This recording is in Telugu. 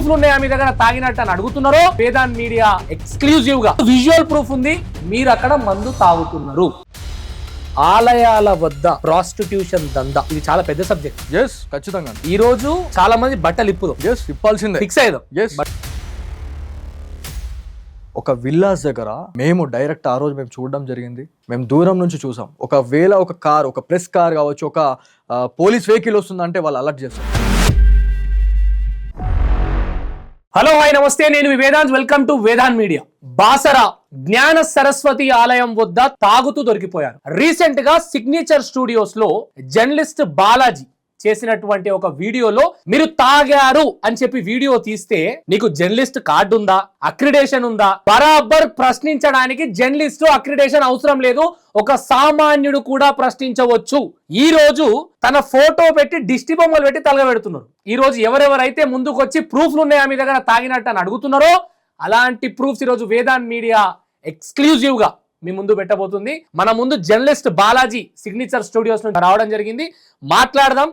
ప్రూఫ్లు ఉన్నాయా మీ దగ్గర? తాగినట్టు అని అడుగుతున్నారో. వేదాంత్ మీడియా ఎక్స్క్లూజివ్గా విజువల్ ప్రూఫ్ ఉంది. మీరు అక్కడ మందు తాగుతున్నారు. ఆలయాల వద్ద ప్రాస్టిట్యూషన్ దందా. ఇది చాలా పెద్ద సబ్జెక్ట్. ఎస్ ఖచ్చితంగా. ఈ రోజు చాలా మంది బట్టలు ఇప్పుదు ఎస్ ఇప్పాల్సిందే. ఫిక్స్ అయ్యాం ఎస్ ఒక విల్లాస్ దగ్గర మేము డైరెక్ట్ ఆ రోజు మేము చూడడం జరిగింది. మేము దూరం నుంచి చూసాం. ఒకవేళ ఒక కార్ ఒక ప్రెస్ కార్ కావచ్చు ఒక పోలీస్ వెహికల్ వస్తుందంటే వాళ్ళు అలర్ట్ చేస్తారు. హలో హాయ్ నమస్తే. నేను వివేదాంత్ Vedant. Welcome to Vedant media. Basara Gnana Saraswati ఆలయం వద్ద తాగుతూ దొరికిపోయారు. రీసెంట్గా సిగ్నేచర్ స్టూడియోస్లో జర్నలిస్ట్ బాలాజీ చేసినటువంటి ఒక వీడియోలో మీరు తాగారు అని చెప్పి వీడియో తీస్తే నీకు జర్నలిస్ట్ కార్డు ఉందా? అక్రిడేషన్ ఉందా? బరాబర్ ప్రశ్నించడానికి జర్నలిస్ట్ అక్రిడేషన్ అవసరం లేదు. ఒక సామాన్యుడు కూడా ప్రశ్నించవచ్చు. ఈ రోజు తన ఫోటో పెట్టి దిష్టి బొమ్మలు పెట్టి తలగబెడుతున్నారు. ఈ రోజు ఎవరెవరైతే ముందుకు వచ్చి ప్రూఫ్లు ఉన్నాయా మీ దగ్గర తాగినట్టు అని అడుగుతున్నారో అలాంటి ప్రూఫ్స్ ఈ రోజు మీడియా ఎక్స్క్లూజివ్గా మీ ముందు పెట్టబోతుంది. మన ముందు జర్నలిస్ట్ బాలాజీ సిగ్నేచర్ స్టూడియోస్ నుంచి రావడం జరిగింది. మాట్లాడదాం.